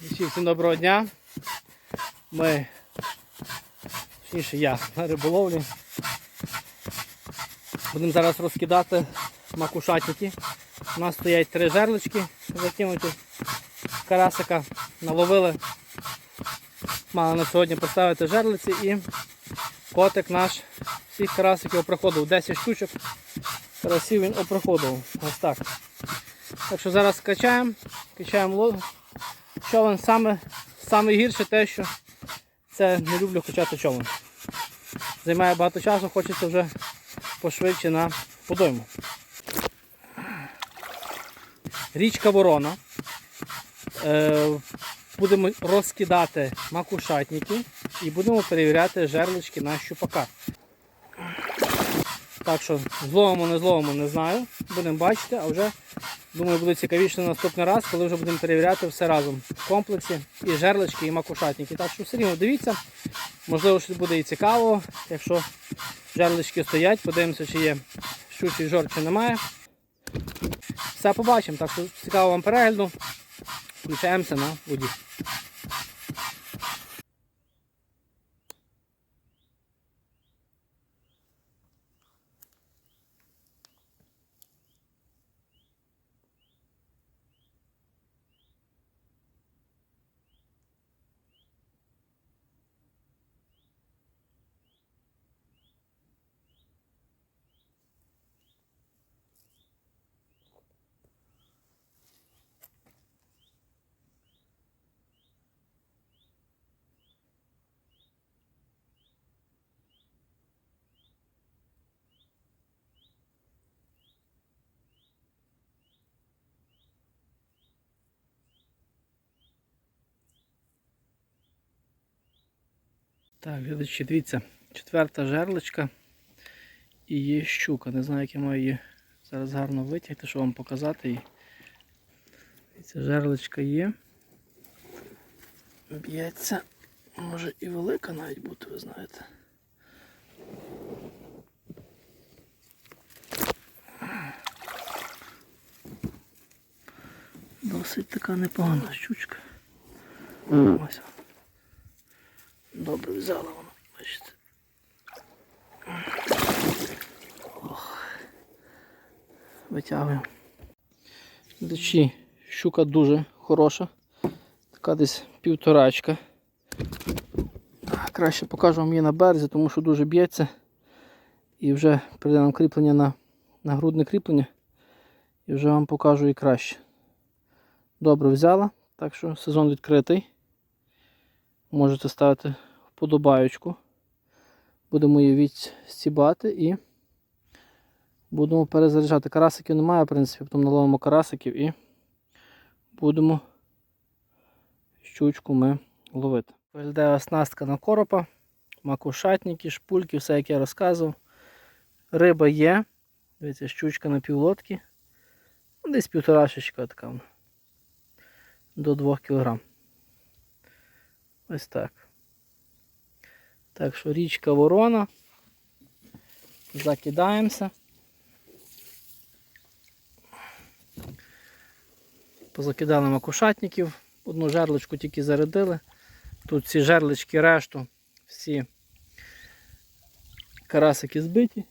Всім всім доброго дня. Ми, точніше я на риболовлі. Будемо зараз розкидати макушатники. У нас стоять три жерлички закинуті. Карасика наловили. Мали на сьогодні поставити жерлиці і котик наш всіх карасиків опроходив. 10 штучок. Карасів він опроходив. Ось так. Так що зараз качаємо, качаємо лодку. Човен саме, саме гірше те, що це не люблю качати човен. Займає багато часу, хочеться вже пошвидше на подойму. Річка Ворона. Е, будемо розкидати макушатники і будемо перевіряти жерлички на щупака. Так що зловимо, не зловимо, не знаю. Будемо бачити, а вже Думаю, буде цікавіше на наступний раз, коли вже будемо перевіряти все разом комплексі. І жерлички, і макушатники. Так що все рівно дивіться. Можливо, щось буде і цікаво. Якщо жерлички стоять, подивимося, чи є щучий жор, чи немає. Все побачимо. Так що цікаво вам перегляду. Включаємося на воді. Так, глядачі, дивіться, четверта жерличка і є щука. Не знаю, як я маю її зараз гарно витягти, щоб вам показати її. Дивіться, жерличка є. Б'ється. Може і велика навіть бути, ви знаєте. Досить така непогана щучка. Ось. Добре взяла вона, бачите. Ох. Витягуємо. Дичі, щука дуже хороша. Така десь півторачка. Краще покажу вам її на березі, тому що дуже б'ється. І вже прийде нам кріплення на, на грудне кріплення. І вже вам покажу і краще. Добре взяла, так що сезон відкритий. Можете ставити вподобаючку. Будемо її відстібати і будемо перезаряджати. Карасиків немає, в принципі, потім наловимо карасиків і будемо щучку ми ловити. Виглядає оснастка на коропа, макушатники, шпульки, все як я розказував. Риба є. Дивіться, щучка на півлодки. Ну, Десь півторашечка така. До 2 кг. Ось так. Так що річка Ворона. Закидаємося. Позакидали макушатників. Одну жерлочку тільки зарядили. Тут ці жерлички решту, всі карасики збиті.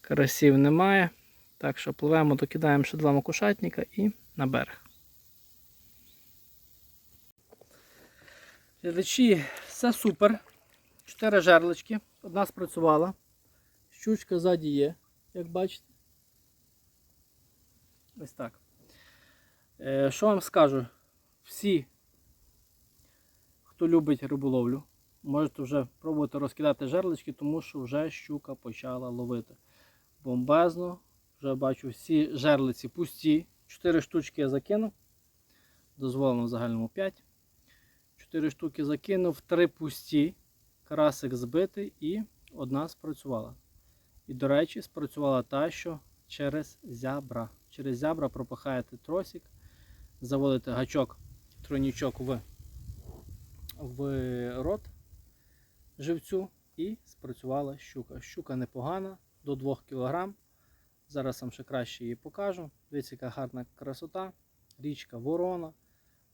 Карасів немає. Так що пливемо, докидаємо ще два макушатника і на берег. Глядачі, все супер. Чотири жерлички. Одна спрацювала. Щучка ззаді є, як бачите. Ось так. Е, що вам скажу? Всі, хто любить риболовлю, можете вже пробувати розкидати жерлички, тому що вже щука почала ловити. Бомбезно. Вже бачу всі жерлиці пусті. Чотири штучки я закинув. Дозволено в загальному 5. 4 штуки закинув, 3 пусті, карасик збитий і одна спрацювала. І, до речі, спрацювала та, що через зябра. Через зябра пропахаєте тросик, заводите гачок, тройнічок в, в рот живцю і спрацювала щука. Щука непогана, до 2 кг. Зараз вам ще краще її покажу. Дивіться, яка гарна красота. річка Ворона.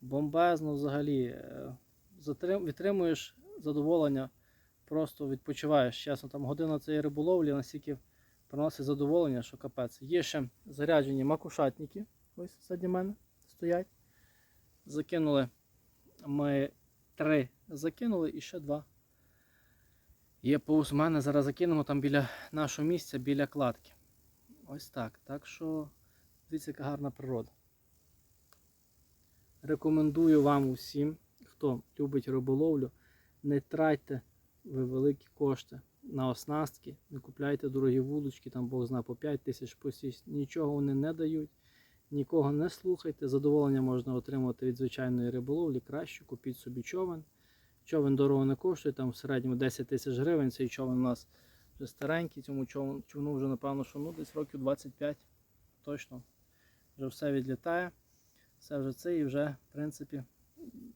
Бомбезно взагалі. Відтримуєш задоволення, просто відпочиваєш. Чесно, там година цієї риболовлі настільки приносить задоволення, що капець. Є ще заряджені макушатники, ось ззаді мене стоять. Закинули ми три закинули і ще два. Є повз мене, зараз закинемо там біля нашого місця, біля кладки. Ось так. Так що дивіться, яка гарна природа. Рекомендую вам усім, хто любить риболовлю, не тратьте ви великі кошти на оснастки, не купляйте дорогі вудочки, там Бог знає по 5 тисяч по 6, нічого вони не дають. Нікого не слухайте, задоволення можна отримати від звичайної риболовлі. Краще купіть собі човен. Човен дорого не коштує, там в середньому 10 тисяч гривень. Цей човен у нас вже старенький, цьому човну, човну вже напевно, що ну, десь років 25 точно. Вже все відлітає. Все вже це і вже, в принципі,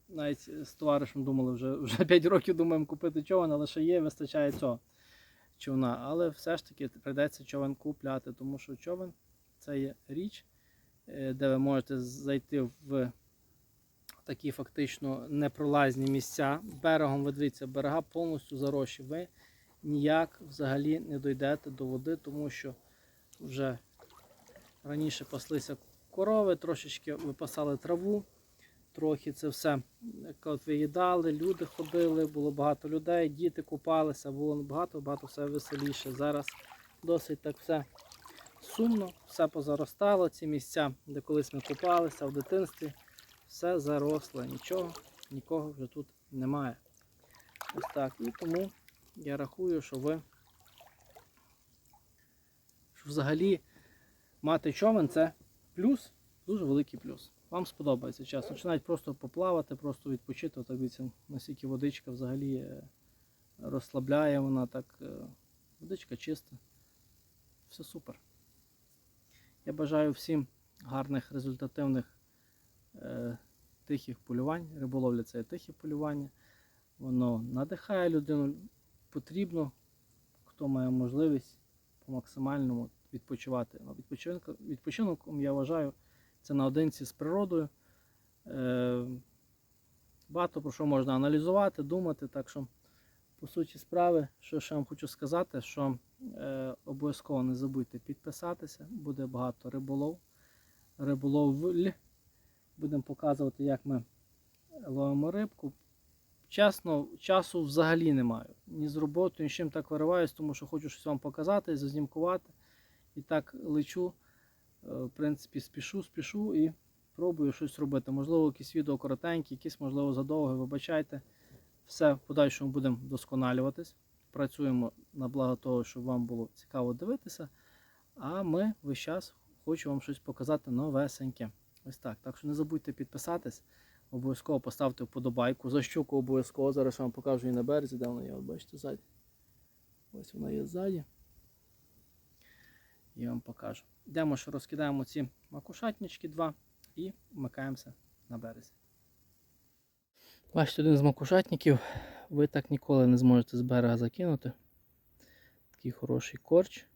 навіть з товаришем думали, вже, вже 5 років думаємо купити човен, але ще є, вистачає цього човна. Але все ж таки прийдеться човен купляти, тому що човен це є річ, е, де ви можете зайти в такі фактично непролазні місця. Берегом ви дивіться, берега повністю зарощі. Ви ніяк взагалі не дійдете до води, тому що вже раніше паслися корови, трошечки випасали траву, трохи це все виїдали, люди ходили, було багато людей, діти купалися, було багато-багато все веселіше. Зараз досить так все сумно, все позаростало. Ці місця, де колись ми купалися в дитинстві, все заросло, нічого, нікого вже тут немає. Ось так. І тому я рахую, що ви що взагалі мати човен це плюс, дуже великий плюс. Вам сподобається чесно. Чи навіть просто поплавати, просто відпочити, так дивіться, наскільки водичка взагалі е, розслабляє вона так. е, Водичка чиста. Все супер. Я бажаю всім гарних, результативних е, тихих полювань. Риболовля це є тихе полювання. Воно надихає людину. Потрібно, хто має можливість по максимальному відпочивати. Ну, Відпочинок, відпочинком я вважаю це наодинці з природою. Е, багато про що можна аналізувати, думати. Так що, по суті справи, що ще вам хочу сказати, що е, обов'язково не забудьте підписатися, буде багато риболов. Риболовль. Будемо показувати, як ми ловимо рибку. Чесно, часу взагалі не маю. Ні з роботою, ні з чим так вириваюсь, тому що хочу щось вам показати, зазнімкувати. І так лечу. Е, В принципі, спішу, спішу і пробую щось робити. Можливо, якісь відео коротенькі, якісь, можливо, задовго, вибачайте. Все в подальшому будемо вдосконалюватись. Працюємо на благо того, щоб вам було цікаво дивитися. А ми весь час хочу вам щось показати новесеньке. Ось так. Так що не забудьте підписатись. Обов'язково поставте вподобайку. За щуку обов'язково. Зараз я вам покажу її на березі, де вона є. Бачите, ззаді. Ось вона є ззаді. Я вам покажу. Йдемо, що розкидаємо ці макушатнички два і вмикаємося на березі. Бачите, один з макушатників. Ви так ніколи не зможете з берега закинути. Такий хороший корч.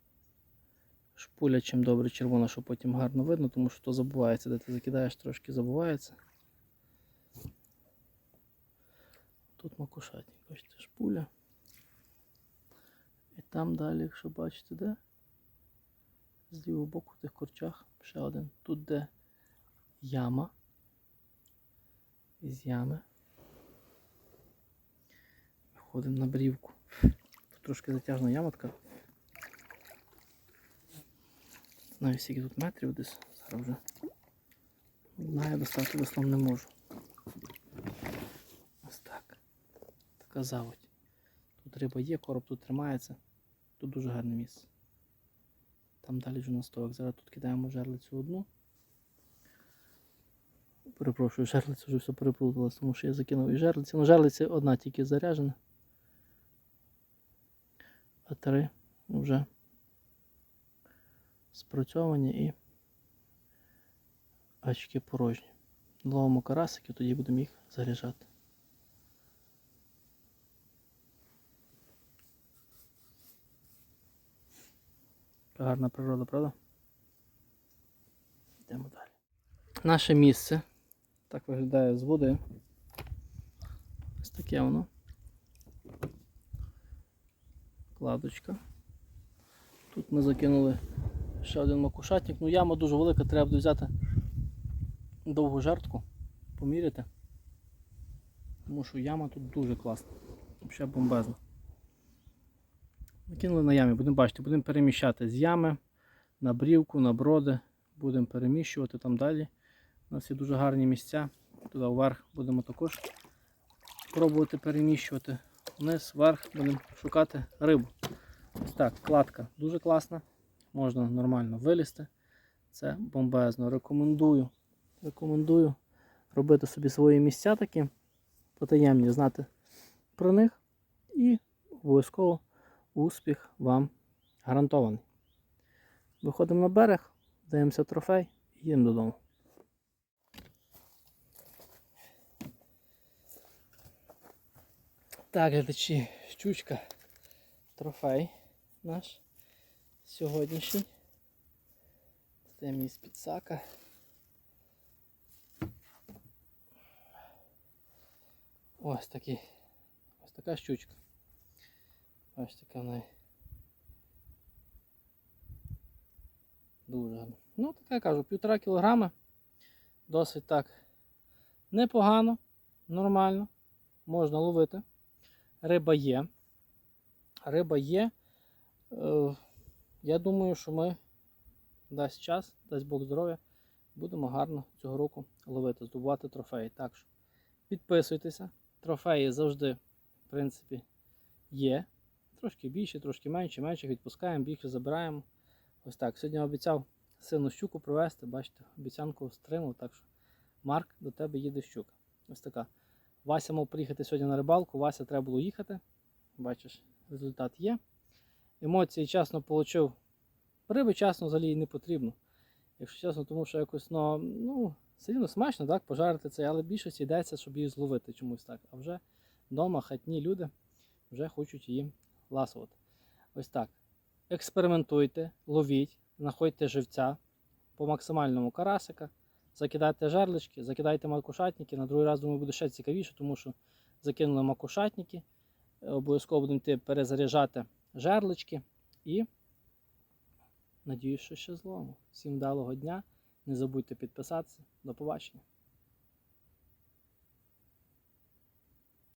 Шпуля чим добре червона, що потім гарно видно, тому що то забувається, де ти закидаєш, трошки забувається. Тут макушатник, бачите, шпуля. І там далі, якщо бачите, де? З лівого боку в тих корчах ще один. Тут де яма. Із ями. Виходимо на брівку. Тут трошки затяжна яма така. Не знаю, скільки тут метрів десь. Зараз вже. Знаю, достати веслом не можу. Ось так. Така заводь. Тут риба є, короб тут тримається. Тут дуже гарне місце. Там далі вже на настояк. Зараз тут кидаємо жерлицю одну. Перепрошую, жерлиця вже все переплуталась, тому що я закинув і жерлицю. Ну, жерлиця одна тільки заряджена. А три вже спрацьовані і очки порожні. Ловимо карасики, тоді будемо їх заряджати. Гарна природа, правда? Йдемо далі. наше місце. Так виглядає з води. Ось таке воно. Кладочка. Тут ми закинули ще один макушатник. Ну яма дуже велика, треба буде взяти довгу жертвку, поміряти. Тому що яма тут дуже класна. Взагалі бомбезна. Накинули на ямі, будемо бачити, будемо переміщати з ями на брівку, на броди. Будемо переміщувати там далі. У нас є дуже гарні місця. Туди вверх будемо також пробувати переміщувати. Вниз, вверх будемо шукати рибу. Ось так, кладка дуже класна. Можна нормально вилізти. Це бомбезно. Рекомендую. Рекомендую робити собі свої місця такі, потаємні, знати про них. І обов'язково успіх вам гарантований. Виходимо на берег, даємося трофей і їдемо додому. Так, глядачі, щучка, трофей наш сьогоднішній. Це мій з. Ось такий. Ось така щучка. Ось така в. Дуже гарно. Ну, така кажу, півтора кілограма. Досить так непогано, нормально. Можна ловити. Риба є. Риба є. Е, я думаю, що ми дасть час, дасть Бог здоров'я, будемо гарно цього року ловити, здобувати трофеї. Так що підписуйтеся. Трофеї завжди, в принципі, є. Трошки більше, трошки менше, менше відпускаємо, більше забираємо. Ось так. Сьогодні обіцяв сину щуку привезти, бачите, обіцянку стримав, так що Марк, до тебе їде щука. Ось така. Вася мав приїхати сьогодні на рибалку, Вася треба було їхати. Бачиш, результат є. Емоції чесно отримав. Риби чесно взагалі не потрібно. Якщо чесно, тому що якось ну, ну, все рівно смачно, так, пожарити це, але більшість йдеться, щоб її зловити чомусь так. А вже вдома хатні люди вже хочуть її ласувати. Ось так. Експериментуйте, ловіть, знаходьте живця по максимальному карасика, закидайте жерлички, закидайте макушатники. На другий раз, думаю, буде ще цікавіше, тому що закинули макушатники. Обов'язково будемо йти перезаряджати жерлички і надіюсь, що ще зловимо. Всім вдалого дня. Не забудьте підписатися. До побачення.